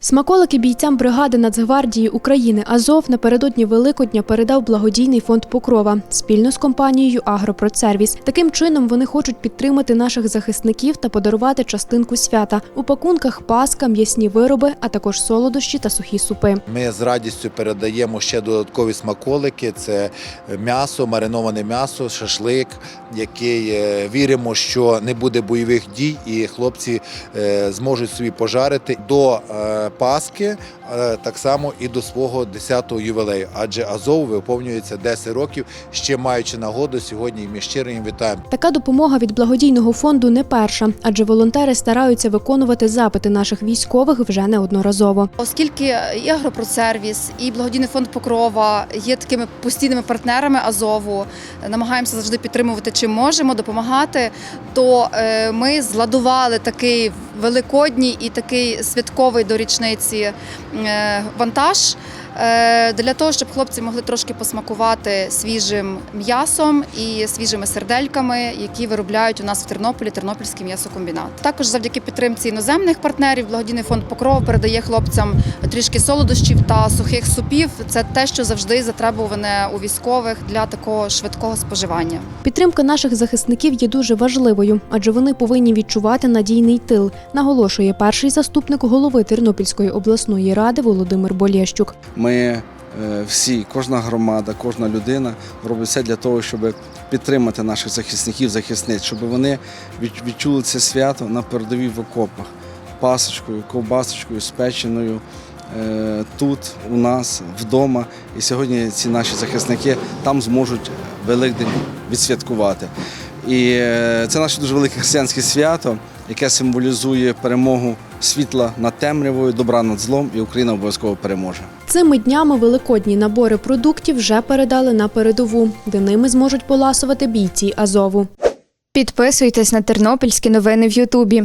Смаколики бійцям бригади Нацгвардії України Азов напередодні Великодня передав благодійний фонд Покрова спільно з компанією Агропродсервіс. Таким чином вони хочуть підтримати наших захисників та подарувати частинку свята у пакунках паска, м'ясні вироби, а також солодощі та сухі супи. Ми з радістю передаємо ще додаткові смаколики: це м'ясо, мариноване м'ясо, шашлик, який е, віримо, що не буде бойових дій, і хлопці е, зможуть собі пожарити до Пасхи, е, так само і до свого 10-го ювілею. Адже Азов виповнюється 10 років, ще маючи нагоду сьогодні. Ми щиро їм вітаємо. Така допомога від благодійного фонду не перша, адже волонтери стараються виконувати запити наших військових вже неодноразово. Оскільки і Агропродсервіс, і благодійний фонд Покрова є такими постійними партнерами Азову, намагаємося завжди підтримувати чим можемо, допомагати. То е, ми зладували такий великодній і такий святковий до річниці е, вантаж. Е, Для того щоб хлопці могли трошки посмакувати свіжим м'ясом і свіжими сердельками, які виробляють у нас в Тернополі Тернопільський м'ясокомбінат. Також завдяки підтримці іноземних партнерів, благодійний фонд Покрова передає хлопцям трішки солодощів та сухих супів. Це те, що завжди затребуване у військових для такого швидкого споживання. Підтримка наших захисників є дуже важливою, адже вони повинні відчувати надійний тил, наголошує перший заступник голови Тернопільської обласної ради Володимир Болєщук. Ми е, всі, кожна громада, кожна людина робить все для того, щоб підтримати наших захисників, захисниць, щоб вони відчули це свято на передовій в окопах, пасочкою, ковбасочкою, спеченою. е, Тут у нас вдома, і сьогодні ці наші захисники там зможуть Великдень відсвяткувати. І е, це наше дуже велике християнське свято, яке символізує перемогу світла над темрявою, добра над злом, і Україна обов'язково переможе. Цими днями великодні набори продуктів вже передали на передову, де ними зможуть поласувати бійці Азову. Підписуйтесь на тернопільські новини в Ютубі.